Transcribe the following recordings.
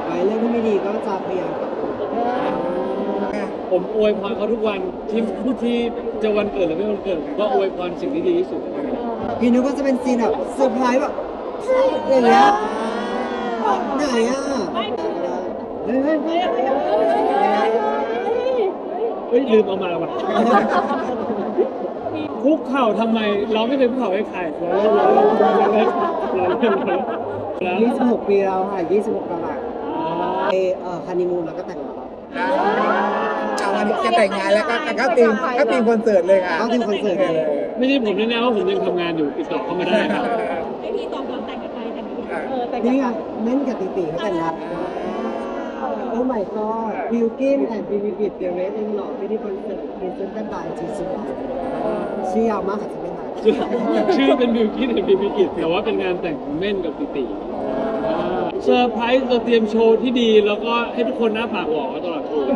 บไว้เรื่องที่ไม่ดีก็จะพยายามปรับปรุงผมอวยพรเขาทุกวันที่ที่จะวันเกิดหรือไม่วันเกิดผมก็อวยพรสิ่งที่ดีที่สุดพี่นึกว่าจะเป็นซีนแบบเซอร์ไพรส์แบบอย่างเงี้ยไหนอะเฮ้ยเฮ้ยเฮ้ยเฮ้ยลืมเอามาว่ะคุกเข่าทำไมเราไม่เคยคุกเข่าให้ใครแล้วแล้วแล้วแล้วยี่สิบหกปีเราค่ะยี่สิบหกกรัต ไปเอ่อฮันนีมูนแล้วก็แต่งงานเอาวันนี้จะแต่งงานแล้วก็เข้าทีมเข้าทีมคอนเสิร์ตเลยค่ะเข้าทีมคอนเสิร์ตเลยไม่ใช่ผมแน่ๆว่าผมยังทำงานอยู่ติดต่อเข้ามาได้ครับไอพี่ตอบรับแต่งกับใครแต่งกับใครเออแต่งนี่ไงกับเล่นกับติติเขาแต่งงานโอ้ my god บิวกินแอนด์บิวกิตเดเรสเองหล่อไม่ได้คอนเสิร์ตพรีเซนต์กันบายจีซีชื่อยาวมากค่ะจะไม่ทันชื่อชื่อเป็นบิวกิ้นเป็นบิวกิตแต่ว่าเป็นงานแต่งของเม่นกับติติอ่า เซอร์ไพรส์เราเตรียมโชว์ที่ดี แล้วก็ให้ทุกคนหน้าปากหวอตลอดโชว์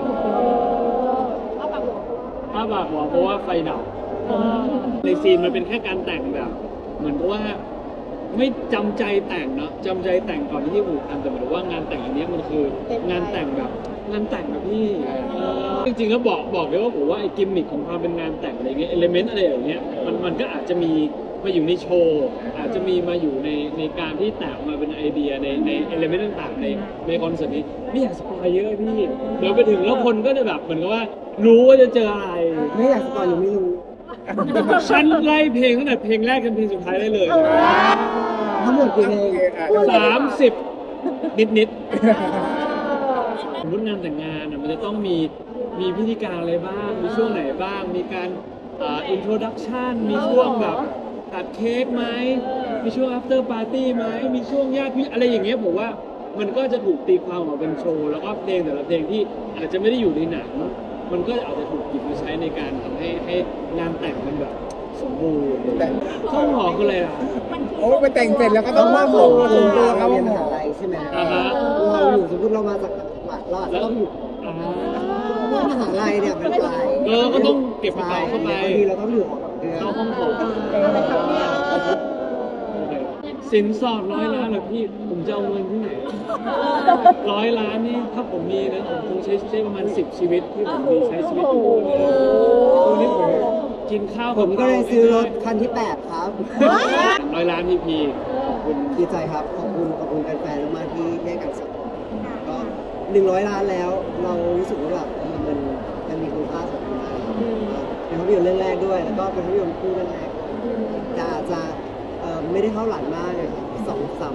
เอาปากหัวหน้าปากหวอเพราะว่าไฟดับในซีนมันเป็นแค่การแต่งแบบ เหมือนกับว่าไม่จำใจแต่งเนาะจำใจแต่งก่อนที่จะผูกพันแต่หมายถึงว่างานแต่งอันเนี้ยมันคืองานแต่งแบบ งานแต่งแบบพี่เออจริงๆแล้วบอกบอกเลยว่าผมว่าไอ้กิมมิคของความเป็นงานแต่งอะไรเงี้ยเอลเมนต์อะไรอย่างเงี้ยมันมันก็อาจจะมี มาอยู่ในโชว์อาจจะมีมาอยู่ในในการที่แตกออกมาเป็นไอเดียในในเอลเมนต์ต่างๆในในคอนเสิร์ตนี้ไม่อยากสปอยเยอะพี่เดี๋ยวไปถึงแล้วคนก็จะแบบเหมือนกับว่ารู้ว่าจะเจออะไร ไม่อยากสปอยยังไม่รู้ฉันไล่เพลงตั้งแต่เพลงแรกจนเพลงสุดท้ายได้เลยทั้งหมดกี่เพลงสามสิบนิดนิดๆสมมติงานแต่งงานอะมันจะต้องมีมีพิธีการอะไรบ้าง มีช่วงไหนบ้าง มีการอินโทรดักชันมีช่วงแบบ ตัดเค้กไหมมีช่วง after party ไหมมีช่วงญาติพี่อะไรอย่างเงี้ยผมว่ามันก็จะถูกตีความออกมาเป็นโชว์ แล้วก็เพลงแต่ละเพลงที่อาจจะไม่ได้อยู่ในหนังมันก็อาจจะถูกหยิบมาใช้ในการทำให้ให้งานแต่งมันแบบสมบูรณ์แต่ข้าวหอมคืออะไรอะโอ้ไปแต่งเสร็จแล้วก็ต้องมอบหมงส่งตัวเขาเรามเรียนมหมหางลัยใช่ไหมอ่าฮะเราอยู่สมมติเรามาจากต่างจังหวัดเราอาจจะต้องอยู่อ่าเพราะว่ามหาลัยเนี่ยมันไกลเออก็ต้องเก็บกระเป๋าเข้าไปบางทีเราต้องอยู่ของเดือน เข้าห้องผมสินสอดร้อยล้านเหรอพี่ ผมจะเอาเงินที่ไหนร้อยล้านนี่ถ้าผมมีนะผมคงใช้ใช้ประมาณสิบชีวิตที่ผมมีใช้ชีวิตทุกวันเลยตรงนี้ผมกินข้าวผมก็เลยซื้อรถคันที่ 8 ครับร้อยล้านพีพีขอบคุณดีใจครับ ขอบคุณขอบคุณแฟนๆมากๆที่ให้การสนับสนุนก็หนึ่งร้อยล้านแล้ว เรารู้สึกว่าแบบเออมันมันมีคุณค่าสำหรับเรามาก เป็นภาพยนตร์เรื่องแรกด้วย แล้วก็เป็นภาพยนตร์คู่เรื่องแรกแต่อาจจะเอ่อไม่ได้เท่าหลังมากเลยครับสองสาม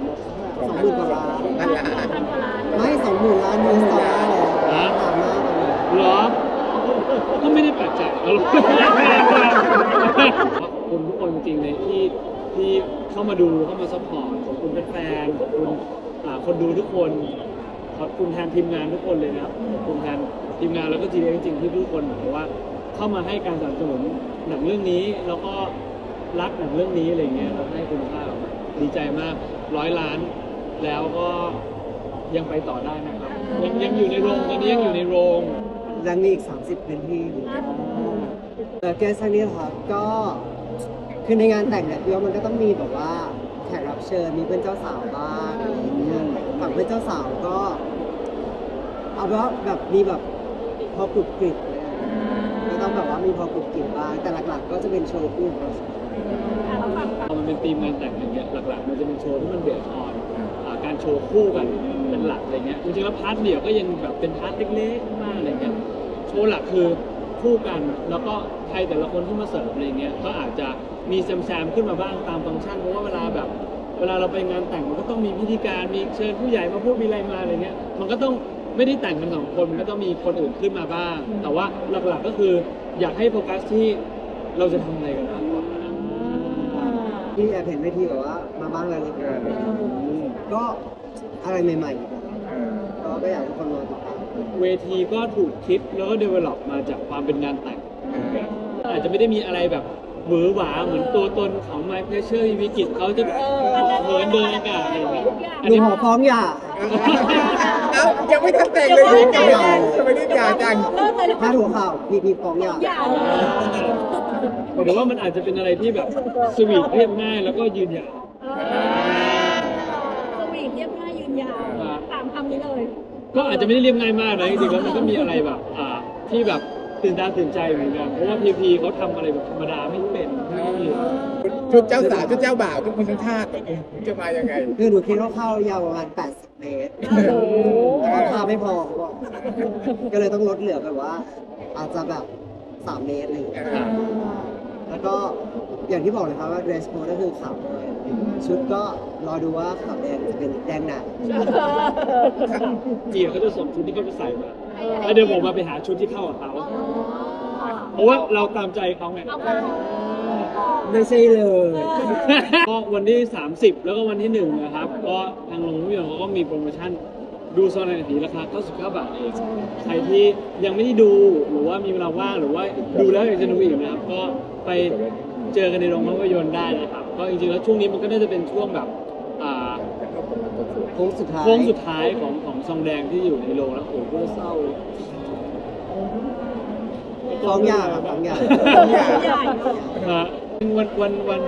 สองหมื่นกว่าล้านนั่นแหละไม่สองหมื่นล้านยูเอสดอลลาร์เลยตามมากเลย หรอ ก็ไม่ได้แปลกใจเอาหรอกขอบคุณทุกคนจริงๆเลยที่ที่เข้ามาดูเข้ามาซัพพอร์ตขอบคุณแฟนๆขอบคุณอ่าคนดูทุกคน ขอบคุณแทนทีมงานทุกคนเลยนะครับขอบคุณแทนทีมงานแล้วก็ทีมจริงๆที่ทุกคนเหมือนกับว่า เข้ามาให้การสนับสนุนหนังเรื่องนี้แล้วก็รักหนังเรื่องนี้อะไรเงี้ยเราให้คุณค่ากับมันดีใจมากร้อยล้าน แล้วก็ยังไปต่อได้นะครับยังยังอยู่ในโรงตอนนี้ยังอยู่ในโรงยังมีอีก 30พื้นที่เออแกสักนิดครับก็คือในงานแต่งเนี่ยพี่ว่ามันก็ต้องมีแบบว่าแขกรับเชิญมีเพื่อนเจ้าสาวบ้างอะไรอย่างเงี้ยฝั่งเพื่อนเจ้าสาวก็ เอาเป็นว่าแบบมีแบบพอกรุบกริบเลยก็ ต้องแบบว่ามีพอกรุบกริบบ้างแต่หลักๆ ก็จะเป็นโชว์คู่ของเราสองคนพอมันเป็นธีมงานแต่งอย่างเงี้ยหลักๆ มันจะเป็นโชว์ที่มันเบสออนอ่าการโชว์คู่กันเป็นหลักอะไรเงี้ยจริงๆแล้วพาร์ทเดี่ยวก็ยังแบบเป็นพาร์ทเล็กๆมากอะไรเงี้ยโชว์หลักคือคู่กันแล้วก็ใครแต่ละคนที่มาเสิร์ฟอะไรเงี้ยก็อาจจะมีแซมๆขึ้นมาบ้างตามฟังก์ชันเพราะว่าเวลาแบบ เวลาเราไปงานแต่งมันก็ต้องมีพิธีการมีเชิญผู้ใหญ่มาพูดมีอะไรมาอะไรเงี้ยมันก็ต้อง ไม่ได้แต่งกันสองคนมันก็ต้องมีคนอื่นขึ้นมาบ้าง แต่ว่าหลักๆก็คืออยากให้โฟกัสที่เราจะทำอะไรกันมากกว่าที่แอบเห็นเวทีแบบว่ามาบ้างแล้วเลยก็อะไรใหม่ๆครับก็ก็อยากให้ทุกคนรอติดตามเวทีก็ถูกคิดแล้วก็ develop มาจากความเป็นงานแต่งอาจจะไม่ได้มีอะไรแบบหวือหวาเหมือนตัวตนของ My Pleasure วิกิตเขาจะแบบเหินเดินอากาศอะไรอย่างเงี้ยอันดูนี้หอฟ้องหย่า เอ้ายังไม่ทันแต่งเลยทำไมทำไมรีบหย่าจังเริ่มเลยพาดหัวข่าวพีพีฟ้องหย่าอย่าผมว่ามันอาจจะเป็นอะไรที่แบบสวีทเรียบง่ายแล้วก็ยืนยาวสวีทเรียบง่ายยืนนยาวสามคำนี้เลย ก็อาจจะไม่ได้เรียบง่ายมากนะจริงๆแล้วมันก็มีอะไรแบบอ่าที่แบบ ตื่นตาตื่นใจเหมือนกัน เพราะว่าพีพีเขาทำอะไรแบบธรรมดาไม่เป็นชุดเจ้าสาวชุดเจ้าบ่าวทุกคนทั้งชาติจะมายังไง คือหนูคิดว่าเข้ายาวประมาณ 80 เมตรโอ้โหแต่ว่าพาไม่พอเขาบอกก็เลยต้องลดเหลือแบบว่า อาจจะแบบ 3 เมตรอะไรอย่างเงี้ยอ่าแล้วก็อย่างที่บอกเลยครับว่า dress code ก็คือขาวเลยชุดก็รอดูว่าขาวแดงจะเป็นแดงหนาจีเขาจะส่งชุดที่เขาจะใส่มา แล้วเดี๋ยวผมมาไปหาชุดที่เข้ากับเขาเพราะว่าเราตามใจเขาไงเอาไปไม่ใช่เลย ก็วันที่ 30 แล้วก็วันที่1นะครับ ก็ทางโรงภาพยนตร์เขาก็มีโปรโมชั่นดูโซนนาทีราคา 99 บาทเอง ใครที่ยังไม่ได้ดูหรือว่ามีเวลาว่างหรือว่าดูแล้วอยากจะดูอีกนะครับ ก็ไปเจอกันในโรงภาพยนตร์ได้นะครับ ก็จริงๆแล้วช่วงนี้มันก็น่าจะเป็นช่วงแบบอ่าโค้งสุดท้ายโค้งสุดท้ายของของซองแดงที่อยู่ในโรงแล้วโอ้โหเศร้าเลยฟ้องหย่าครับฟ้องหย่าฟ้องหย่าใหญ่ฮะวันวันวัน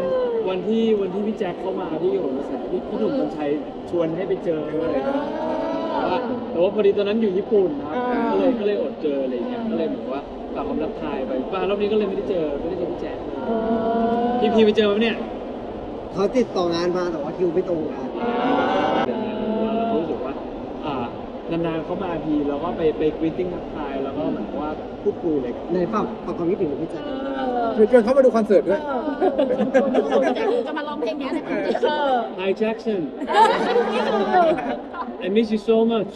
วันที่วันที่พี่แจ็คเข้ามาที่โหนกระแสพี่พี่หนุ่มกัญชัยชวนให้ไปเจออะไรอย่างเงี้ยแต่ว่าแต่ว่าพอดีตอนนั้นอยู่ญี่ปุ่นนะครับก็เลยก็เลยอดเจออะไรอย่างเงี้ยก็เลยเหมือนว่าฝากความรับทายไปป้ารอบนี้ก็เลยไม่ได้เจอไม่ได้เจอพี่แจ็คพี่พีไปเจอไหมเนี่ยเขาติดต่องานมาแต่ว่าคิวไม่ตรงกัน เดี๋ยวนะเรารู้สึกว่าอ่า นานๆเขามาทีเราก็ไปไปกรีตติ้งทักทายแล้วก็เหมือนกับว่าพูดคุยอะไรกันในฝั่งฝั่งความคิดถึงของพี่แจ๊คชวนเขามาดูคอนเสิร์ตด้วย จะมาร้องเพลงนี้ในคอนเสิร์ตเออ Hi Jackson I miss you so much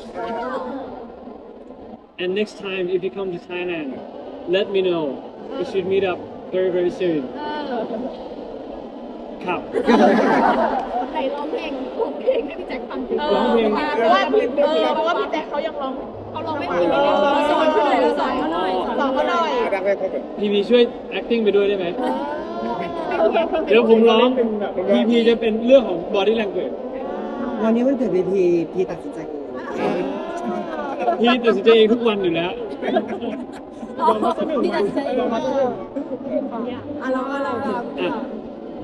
and next time if you come to Thailand let me know we should meet up very very soon ครับ ไหนร้องเพลงร้องเพลงให้พี่แจ็คฟังสิร้องเพลง เพราะว่าเออเพราะว่าพี่แจ็คเขายังร้องเขาร้องไม่ถึงเราสอนเขาหน่อยเราสอนเขาหน่อยสอนเขาหน่อยดังเลยเขาแบบพีพีช่วย acting ไปด้วยได้ไหมโอเคโอเคเดี๋ยวผมร้องพีพีจะเป็นเรื่องของ body language วันนี้มันเกิดพีพีพีตัดสินใจเองพี่ตัดสินใจเองทุกวันอยู่แล้วพี่แจ็คจะร้องมาสักหนึ่งอะร้องอะไรครับอะถ้าเธอกระพริบกระพริบกระปับเธอจะใจหน้าเธอใสปิ๊งปิ๊งปิ๊งปิ๊งเลยชอบจริง